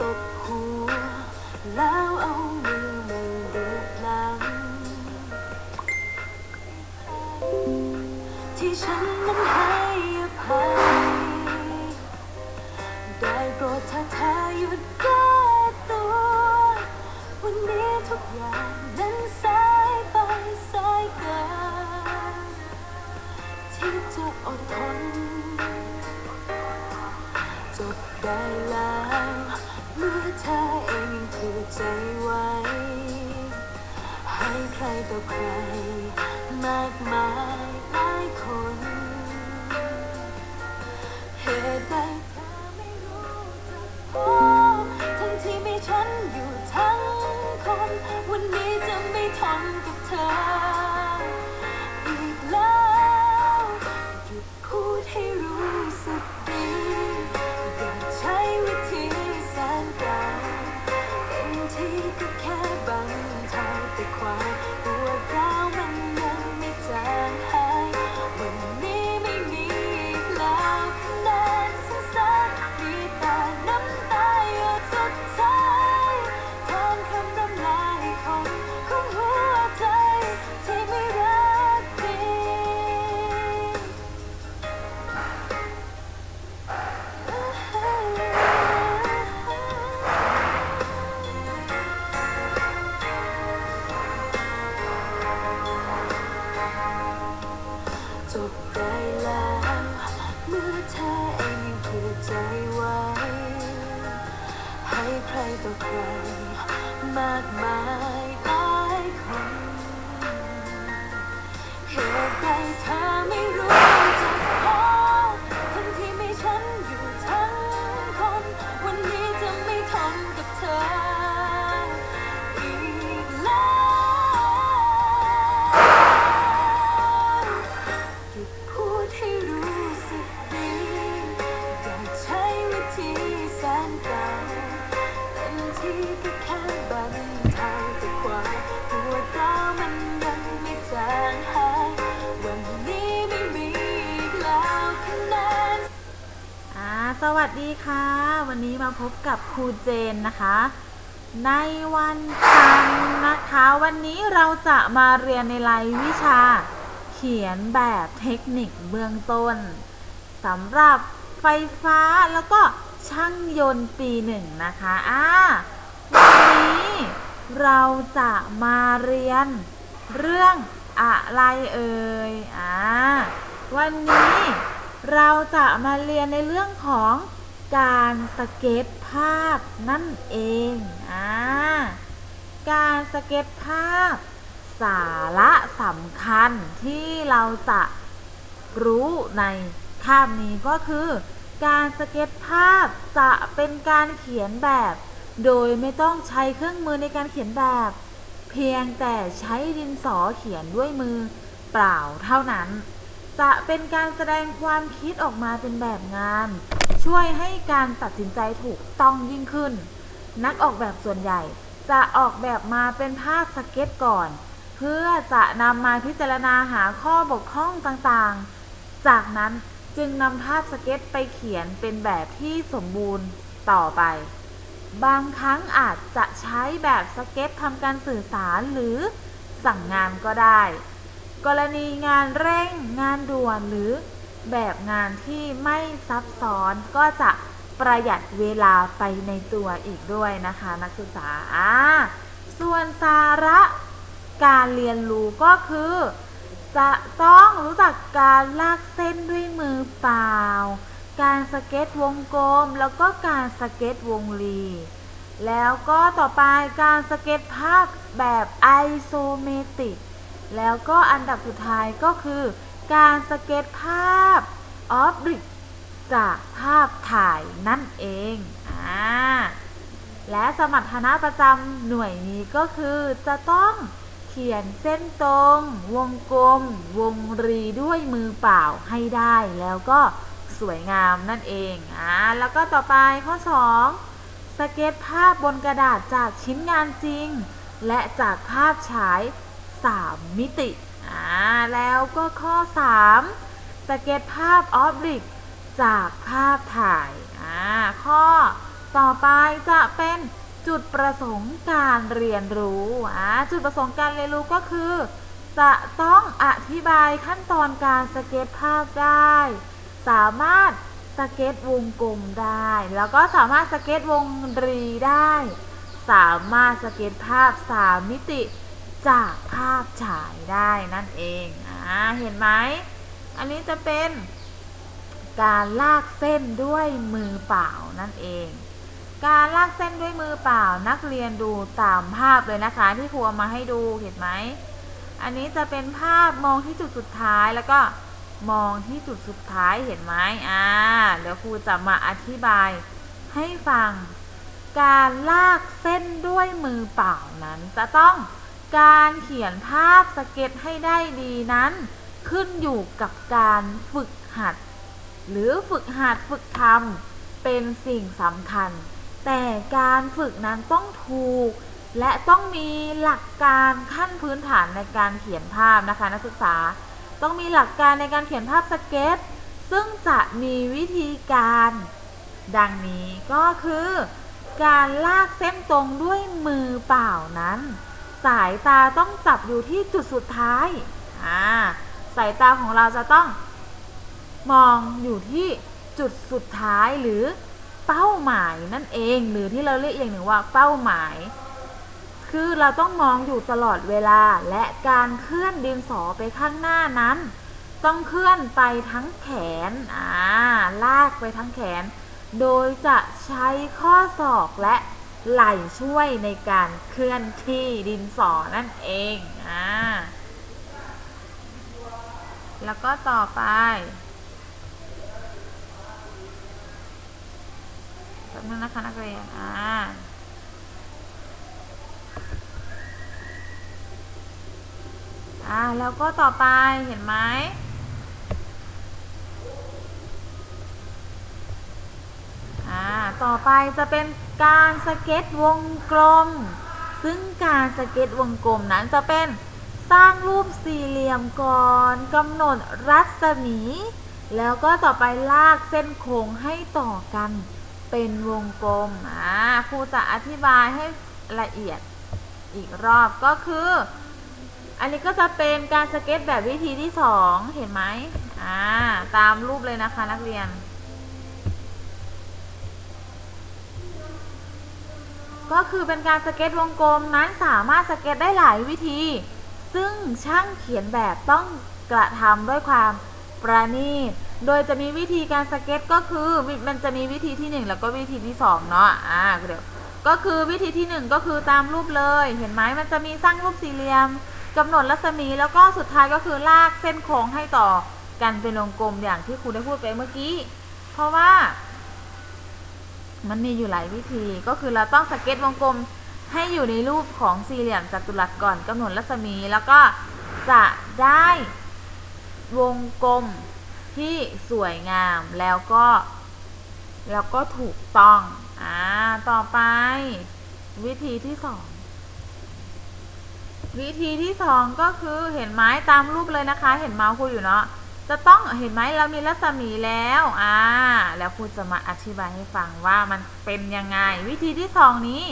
ตบหัว แล้วเอามือมาลูบหลัง ที่ฉันนั้นให้อภัยได้โปรดเธอเธอหยุดแก้ตัว วันนี้ทุกอย่างนั้นสายไปสายเกินที่จะอดทน จบได้ ใจไว้ ให้ใครต่อใคร มากมายหลายคน เหตุใดเธอไม่รู้จักพอทั้งที่มีฉันอยู่ทั้งคน วันนี้จะไม่ทนกับเธอ มากมายหลายคนเหตุใด สวัสดีค่ะ วันนี้มาพบกับครูเจนนะคะ ในวันจันทร์นะคะ วันนี้เราจะมาเรียนในรายวิชา เขียนแบบเทคนิคเบื้องต้นสำหรับไฟฟ้าแล้วก็ช่างยนต์ปีหนึ่งนะคะอ่าวันนี้เราจะมาเรียนเรื่องอะไรเอ่ยอ่าวันนี้ เราจะมาเรียนในเรื่องของการสเก็ตภาพนั่นเองอ่าการสเก็ตภาพ สาระสำคัญที่เราจะรู้ในคาบนี้ก็คือ การสเก็ตภาพจะเป็นการเขียนแบบ โดยไม่ต้องใช้เครื่องมือในการเขียนแบบ เพียงแต่ใช้ดินสอเขียนด้วยมือเปล่าเท่านั้น จะเป็นการแสดงความคิดออกมาเป็นแบบงาน ช่วยให้การตัดสินใจถูกต้องยิ่งขึ้น นักออกแบบส่วนใหญ่จะออกแบบมาเป็นภาพสเก็ตก่อน เพื่อจะนำมาพิจารณาหาข้อบกพร่องต่างๆ จากนั้นจึงนำภาพสเก็ตไปเขียนเป็นแบบที่สมบูรณ์ต่อไป บางครั้งอาจจะใช้แบบสเก็ตทำการสื่อสารหรือสั่งงานก็ได้ กรณีงานเร่งงานด่วนหรือแบบงานที่ไม่ซับซ้อนก็จะประหยัดเวลาไปในตัวอีกด้วยนะคะ นักศึกษา ส่วนสาระการเรียนรู้ก็คือ จะต้องรู้จักการลากเส้นด้วยมือเปล่า การสเก็ตวงกลม แล้วก็การสเก็ตวงรี แล้วก็ต่อไปการสเก็ตภาพแบบไอโซเมตริก แล้วก็อันดับสุดท้ายก็คือ การสเก็ตภาพออบริกจากภาพถ่ายนั่นเองอ่าและสมรรถนะประจำหน่วยนี้ก็คือจะต้องเขียนเส้นตรง วงกลม วงรีด้วยมือเปล่าให้ได้แล้วก็สวยงามนั่นเองอ่าแล้วก็ต่อไปข้อ 2 สเก็ตภาพบนกระดาษจากชิ้นงานจริง และจากภาพฉาย 3 มิติ อ่า แล้วก็ข้อ 3 สเก็ตภาพออบลิกจากภาพถ่าย อ่า ข้อต่อไปจะเป็นจุดประสงค์การเรียนรู้ อ่า จุดประสงค์การเรียนรู้ก็คือ จะต้องอธิบายขั้นตอนการสเก็ตภาพได้ สามารถสเก็ตวงกลมได้ แล้วก็สามารถสเก็ตวงรีได้ สามารถสเก็ตภาพสามมิติ จากภาพฉายได้นั่นเองอ่าเห็นไหม อันนี้จะเป็นการลากเส้นด้วยมือเปล่านั่นเอง การลากเส้นด้วยมือเปล่านักเรียนดูตามภาพเลยนะคะ ที่ครูเอามาให้ดูเห็นไหม อันนี้จะเป็นภาพมองที่จุดสุดท้ายแล้วก็มองที่จุดสุดท้ายเห็นไหมอ่าเดี๋ยวครูจะมาอธิบายให้ฟัง การลากเส้นด้วยมือเปล่านั้นจะต้อง การเขียนภาพสเก็ตให้ได้ดีนั้น ขึ้นอยู่กับการฝึกหัด หรือฝึกหัดฝึกทำเป็นสิ่งสำคัญ แต่การฝึกนั้นต้องถูก และต้องมีหลักการขั้นพื้นฐานในการเขียนภาพนะคะนักศึกษา ต้องมีหลักการในการเขียนภาพสเก็ต ซึ่งจะมีวิธีการ ดังนี้ก็คือ การลากเส้นตรงด้วยมือเปล่านั้น สายตาต้องจับอยู่ที่จุดสุดท้าย อ่า สายตาของเราจะต้อง มองอยู่ที่จุดสุดท้ายหรือเป้าหมายนั่นเอง หรือที่เราเรียกอย่างหนึ่งว่าเป้าหมาย คือเราต้องมองอยู่ตลอดเวลาและการเคลื่อนดินสอไปข้างหน้านั้น ต้องเคลื่อนไปทั้งแขน อ่า ลากไปทั้งแขน โดยจะใช้ข้อศอกและ ไหล่ช่วยในการเคลื่อนที่ดินสอนั่นเองอ่าแล้วก็ต่อไป แป๊บนึงนะคะนักเรียน อ่า อ่า แล้วก็ต่อไป เห็นไหม อ่าต่อไปจะเป็นการสเก็ตวงกลม ซึ่งการสเก็ตวงกลมนั้นจะเป็นสร้างรูปสี่เหลี่ยมก่อนกำหนดรัศมี แล้วก็ต่อไปลากเส้นโค้งให้ต่อกันเป็นวงกลมอ่าครูจะอธิบายให้ละเอียดอีกรอบก็คือ อันนี้ก็จะเป็นการสเก็ตแบบวิธีที่สองเห็นไหมอ่าตามรูปเลยนะคะนักเรียน ก็คือเป็นการสเก็ตวงกลมนั้นสามารถสเก็ตได้หลายวิธี ซึ่งช่างเขียนแบบต้องกระทำด้วยความประณีต โดยจะมีวิธีการสเก็ตก็คือมันจะมีวิธีที่ 1 แล้วก็วิธีที่2เนาะอ่าเดี๋ยวก็คือวิธีที่ 1 ก็คือตามรูปเลย เห็นไหมมันจะมีสร้างรูปสี่เหลี่ยมกำหนดรัศมีแล้วก็สุดท้ายก็คือลากเส้นโค้งให้ต่อกันเป็นวงกลมอย่างที่ครูได้พูดไปเมื่อกี้ เพราะว่า มันมีอยู่หลายวิธีก็คือเราต้องสเก็ตวงกลมให้อยู่ในรูปของสี่เหลี่ยมจัตุรัสก่อนกำหนดรัศมี แล้วก็จะได้วงกลมที่สวยงามแล้วก็ แล้วก็ถูกต้อง อ่า ต่อไป วิธีที่สองวิธีที่สองก็คือเห็นไหมตามรูปเลยนะคะ เห็นเมาส์ครูอยู่เนาะ จะต้องเห็นไหมเรามีรัศมีแล้วอ่าแล้วครูจะมาอธิบายให้ฟังว่ามันเป็นยังไง วิธีที่สองนี้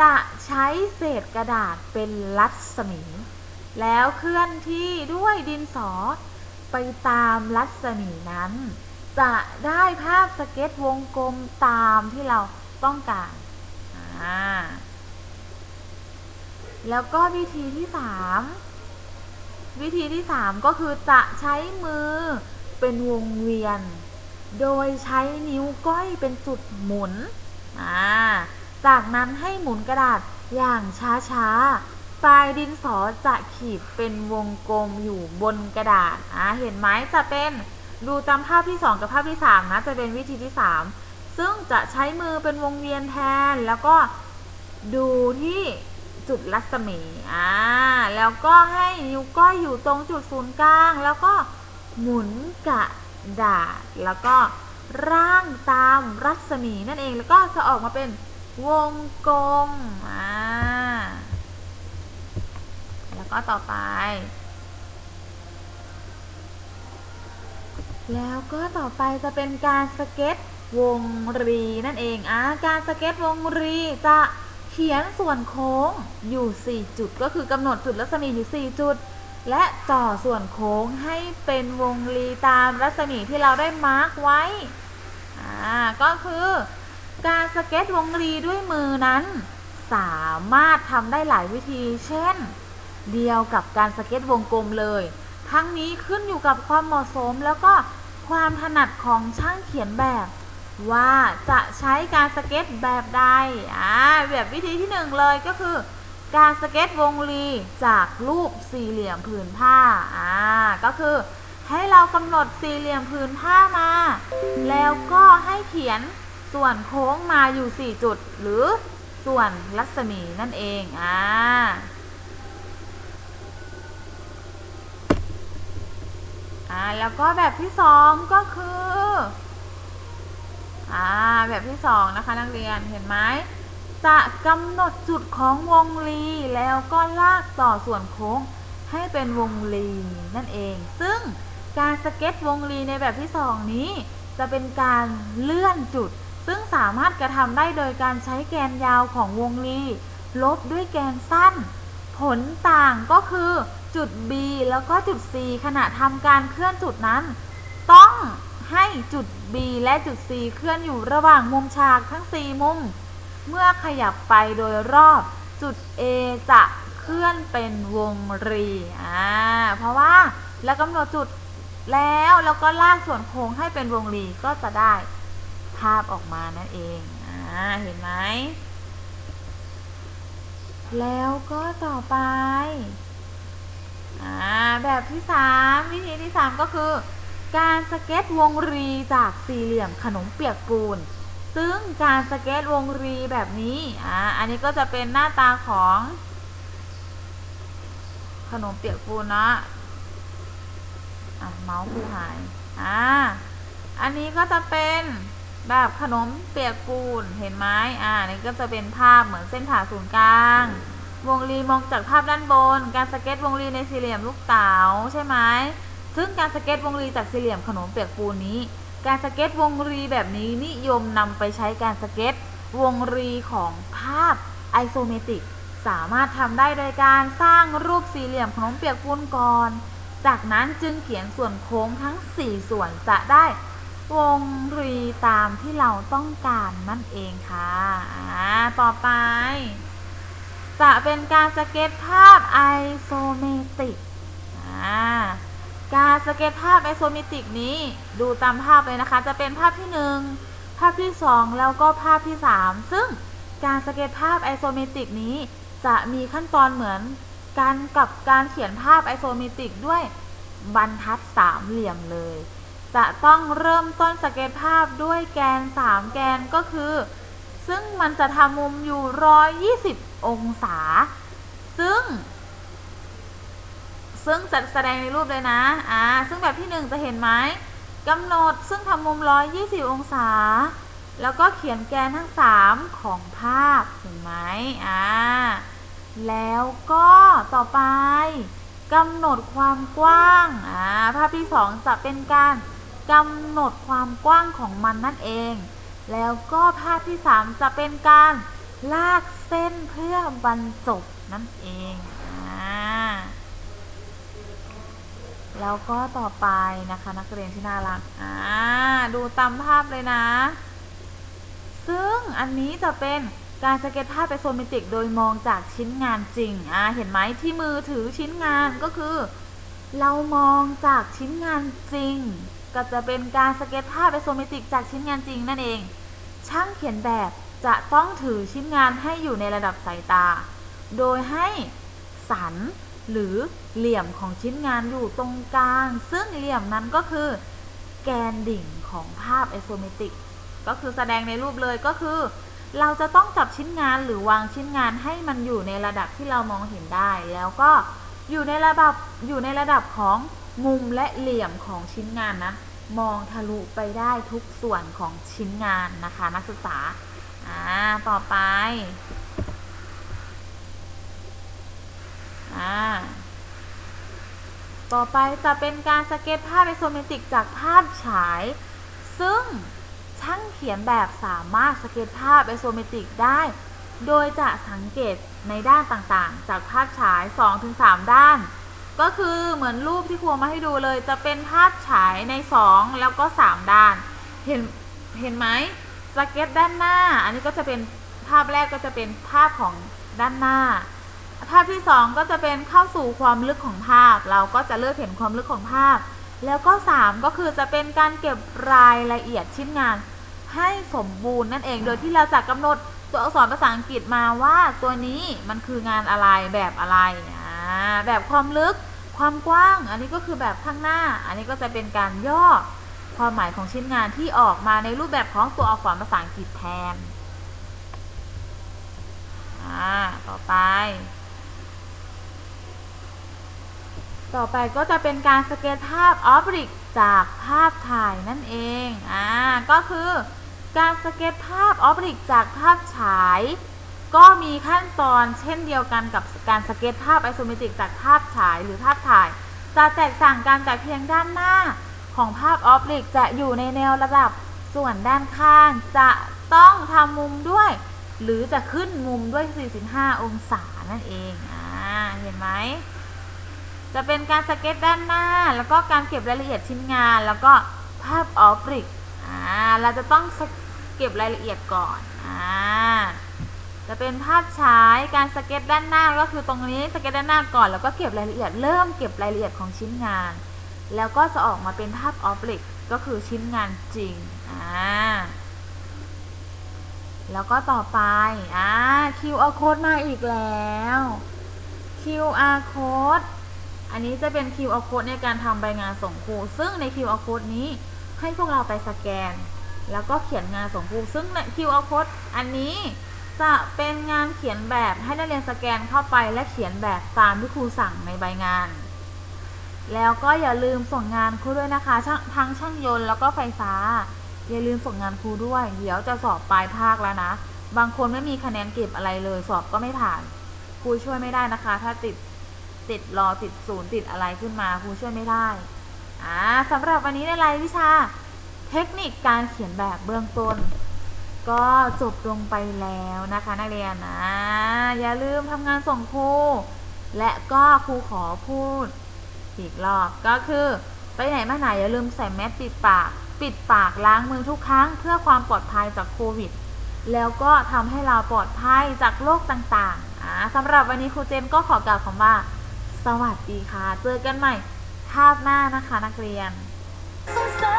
จะใช้เศษกระดาษเป็นรัศมี แล้วเคลื่อนที่ด้วยดินสอ ไปตามรัศมีนั้น จะได้ภาพสเก็ตวงกลมตามที่เราต้องการอ่าแล้วก็วิธีที่สาม วิธีที่สามก็คือจะใช้มือเป็นวงเวียน โดยใช้นิ้วก้อยเป็นจุดหมุน จากนั้นให้หมุนกระดาษอย่างช้าๆ ปลายดินสอจะขีดเป็นวงกลมอยู่บนกระดาษอ่าเห็นไหมจะเป็นดูตามภาพที่ 2 กับภาพที่ 3 นะ จะเป็นวิธีที่ 3 ซึ่งจะใช้มือเป็นวงเวียนแทนแล้วก็ดูที่ จุดรัศมีอ่าแล้วก็ให้นิ้วก้อยอยู่ตรงจุดศูนย์กลาง แล้วก็หมุนกระดาษ แล้วก็ร่างตามรัศมีนั่นเองแล้วก็จะออกมาเป็นวงกลมอ่าแล้วก็ต่อไป แล้วก็ต่อไปจะเป็นการสเก็ตวงรีนั่นเองอ่าการสเก็ตวงรีจะ ขียนส่วนโค้งอยู่ 4 จุด ก็คือกำหนดจุดรัศมีอยู่ 4 จุด และต่อส่วนโค้งให้เป็นวงรีตามรัศมีที่เราได้มาร์กไว้อ่าก็คือการสเก็ตวงรีด้วยมือนั้น สามารถทำได้หลายวิธี เช่น เดียวกับการสเก็ตวงกลมเลย ทั้งนี้ขึ้นอยู่กับความเหมาะสมแล้วก็ความถนัดของช่างเขียนแบบ ว่าจะใช้การสเก็ตแบบใดอ่าแบบวิธีที่หนึ่งเลยก็คือ การสเก็ตวงรีจากรูปสี่เหลี่ยมผืนผ้าอ่าก็คือให้เรากำหนดสี่เหลี่ยมผืนผ้ามา แล้วก็ให้เขียนส่วนโค้งมาอยู่ 4 จุด หรือส่วนรัศมีนั่นเองอ่าอ่าแล้วก็แบบที่สองก็คือ อ่าแบบที่สองนะคะนักเรียนเห็นไหมจะกำหนดจุดของวงรีแล้วก็ลากต่อส่วนโค้งให้เป็นวงรีนั่นเอง ซึ่งการสเก็ตวงรีในแบบที่สองนี้ จะเป็นการเลื่อนจุด ซึ่งสามารถกระทำได้โดยการใช้แกนยาวของวงรีลบด้วยแกนสั้น ผลต่างก็คือจุด B แล้วก็จุด C ขณะทำการเคลื่อนจุดนั้น ให้จุด B และจุด C เคลื่อนอยู่ระหว่างมุมฉากทั้ง 4 มุม เมื่อขยับไปโดยรอบจุด A จะเคลื่อนเป็นวงรีอ่าเพราะว่าแล้วกำหนดจุดแล้วแล้วก็ลากส่วนโค้งให้เป็นวงรีก็จะได้ภาพออกมานั่นเองอ่าเห็นไหมแล้วก็ต่อไปอ่าแบบที่ 3 วิธีที่ 3 ก็คือ การสเก็ตวงรีจากสี่เหลี่ยมขนมเปียกปูน ซึ่งการสเก็ตวงรีแบบนี้ อ่า อันนี้ก็จะเป็นหน้าตาของ ขนมเปียกปูนเนาะอะเมาส์ผู้หาย อ่า อันนี้ก็จะเป็นแบบขนมเปียกปูน เห็นไหมอ่า นี่ก็จะเป็นภาพเหมือนเส้นผ่าศูนย์กลาง วงรีมองจากภาพด้านบน การสเก็ตวงรีในสี่เหลี่ยมลูกเต๋าใช่ไหม ซึ่งการสเก็ตวงรีจากสี่เหลี่ยมขนมเปียกปูนนี้ การสเก็ตวงรีแบบนี้นิยมนำไปใช้การสเก็ตวงรีของภาพไอโซเมติกสามารถทำได้โดยการสร้างรูปสี่เหลี่ยมขนมเปียกปูนก่อน จากนั้นจึงเขียนส่วนโค้งทั้ง 4 ส่วนจะได้วงรีตามที่เราต้องการนั่นเองค่ะอ่าต่อไป จะเป็นการสเก็ตภาพไอโซเมติกอ่า การสเก็ตภาพไอโซเมตริกนี้ดูตามภาพเลยนะคะ จะเป็นภาพที่ 1 ภาพที่ 2 แล้วก็ภาพที่ 3 ซึ่งการสเก็ตภาพไอโซเมตริกนี้ จะมีขั้นตอนเหมือนกันกับการเขียนภาพไอโซเมตริกด้วยบรรทัดสามเหลี่ยมเลย จะต้องเริ่มต้นสเก็ตภาพด้วยแกน 3 แกนก็คือ ซึ่งมันจะทำมุมอยู่ 120 องศา ซึ่ง ซึ่งจัดแสดงในรูปเลยนะ อ่า ซึ่งแบบที่หนึ่งจะเห็นไหมกำหนดซึ่งทำมุม 120 องศา แล้วก็เขียนแกนทั้ง 3 ของภาพเห็นไหมอ่า แล้วก็ต่อไปกำหนดความกว้าง อ่า ภาพที่ 2 จะเป็นการกำหนดความกว้างของมันนั่นเอง แล้วก็ภาพที่ 3 จะเป็นการลากเส้นเพื่อบรรจบนั่นเอง อ่า แล้วก็ต่อไปนะคะนักเรียนที่น่ารักอ่าดูตามภาพเลยนะ ซึ่งอันนี้จะเป็นการสเก็ตภาพไอโซเมตริก โดยมองจากชิ้นงานจริงอ่าเห็นไหมที่มือถือชิ้นงานก็คือ เรามองจากชิ้นงานจริง ก็จะเป็นการสเก็ตภาพไอโซเมตริก จากชิ้นงานจริงนั่นเอง ช่างเขียนแบบจะต้องถือชิ้นงานให้อยู่ในระดับสายตา โดยให้สัน หรือเหลี่ยมของชิ้นงานอยู่ตรงกลาง ซึ่งเหลี่ยมนั้นก็คือ แกนดิ่งของภาพไอโซเมตริกก็คือแสดงในรูปเลยก็คือ เราจะต้องจับชิ้นงานหรือวางชิ้นงานให้มันอยู่ในระดับที่เรามองเห็นได้ แล้วก็อยู่ในระดับอยู่ในระดับของมุมและเหลี่ยมของชิ้นงานนะมองทะลุไปได้ทุกส่วนของชิ้นงานนะคะ นักศึกษา อ่า ต่อไป อ่าต่อไปจะเป็นการสเก็ตภาพไอโซเมตริกจากภาพฉาย ซึ่งช่างเขียนแบบสามารถสเก็ตภาพไอโซเมตริกได้ โดยจะสังเกตในด้านต่างๆ จากภาพฉาย 2-3 ด้าน ก็คือเหมือนรูปที่ครูมาให้ดูเลย จะเป็นภาพฉายใน 2 แล้วก็ 3 ด้าน เห็นเห็นไหมสเก็ตด้านหน้า อันนี้ก็จะเป็นภาพแรกก็จะเป็นภาพของด้านหน้า ภาพที่ 2 ก็จะเป็นเข้าสู่ความลึกของภาพ เราก็จะเลือกเห็นความลึกของภาพ แล้วก็ 3 ก็คือจะเป็นการเก็บรายละเอียดชิ้นงาน ให้สมบูรณ์นั่นเอง โดยที่เราจะกำหนดตัวอักษรภาษาอังกฤษมาว่าตัวนี้มันคืองานอะไรแบบอะไรแบบความลึกความกว้าง อันนี้ก็คือแบบข้างหน้า อันนี้ก็จะเป็นการย่อความหมายของชิ้นงานที่ออกมาในรูปแบบของตัวอักษรภาษาอังกฤษแทน อ่า ต่อไป ต่อไปก็จะเป็นการสเก็ตภาพออบริกจากภาพถ่ายนั่นเอง อ่า ก็คือการสเก็ตภาพออบริกจากภาพฉาย ก็มีขั้นตอนเช่นเดียวกันกับการสเก็ตภาพไอโซเมตริกจากภาพฉายหรือภาพถ่าย จะแตกต่างกันแต่เพียงด้านหน้าของภาพออบริกจะอยู่ในแนวระดับส่วนด้านข้างจะต้องทำมุมด้วย หรือจะขึ้นมุมด้วย 45 องศานั่นเอง อ่า เห็นไหม จะเป็นการสเก็ตด้านหน้า แล้วก็การเก็บรายละเอียดชิ้นงาน แล้วก็ภาพออบริกอ่าเราจะต้องเก็บรายละเอียดก่อนอ่าจะเป็นภาพฉายการสเก็ตด้านหน้าก็คือตรงนี้สเก็ตด้านหน้าก่อนแล้วก็เก็บรายละเอียด เริ่มเก็บรายละเอียดของชิ้นงาน แล้วก็จะออกมาเป็นภาพออบริกก็คือชิ้นงานจริงอ่าแล้วก็ต่อไปอ่า QR code มาอีกแล้ว QR code อันนี้จะเป็น QR code ในการทำใบงานส่งครู ซึ่งใน QR code นี้ให้พวกเราไปสแกน แล้วก็เขียนงานส่งครู ซึ่งใน QR code อันนี้จะเป็นงานเขียนแบบให้นักเรียนสแกนเข้าไปและเขียนแบบตามที่ครูสั่งในใบงาน แล้วก็อย่าลืมส่งงานครูด้วยนะคะ ทั้งช่างยนต์แล้วก็ไฟฟ้า อย่าลืมส่งงานครูด้วย เดี๋ยวจะสอบปลายภาคแล้วนะ บางคนไม่มีคะแนนเก็บอะไรเลย สอบก็ไม่ผ่าน ครูช่วยไม่ได้นะคะ ถ้าติด ติดรอติดศูนย์ติดอะไรขึ้นมาครูช่วยไม่ได้อ่าสำหรับวันนี้ในรายวิชา เทคนิคการเขียนแบบเบื้องต้น ก็จบลงไปแล้วนะคะนักเรียนนะอย่าลืมทำงานส่งครูและก็ครูขอพูดอีกรอบก็คือ ไปไหนมาไหนอย่าลืมใส่แมสปิดปาก ปิดปากล้างมือทุกครั้ง เพื่อความปลอดภัยจากโควิด แล้วก็ทำให้เราปลอดภัยจากโรคต่างๆอ่าสำหรับวันนี้ครูเจนก็ขอกล่าวคำว่า สวัสดีค่ะ เจอกันใหม่คาบหน้านะคะนักเรียนสงสา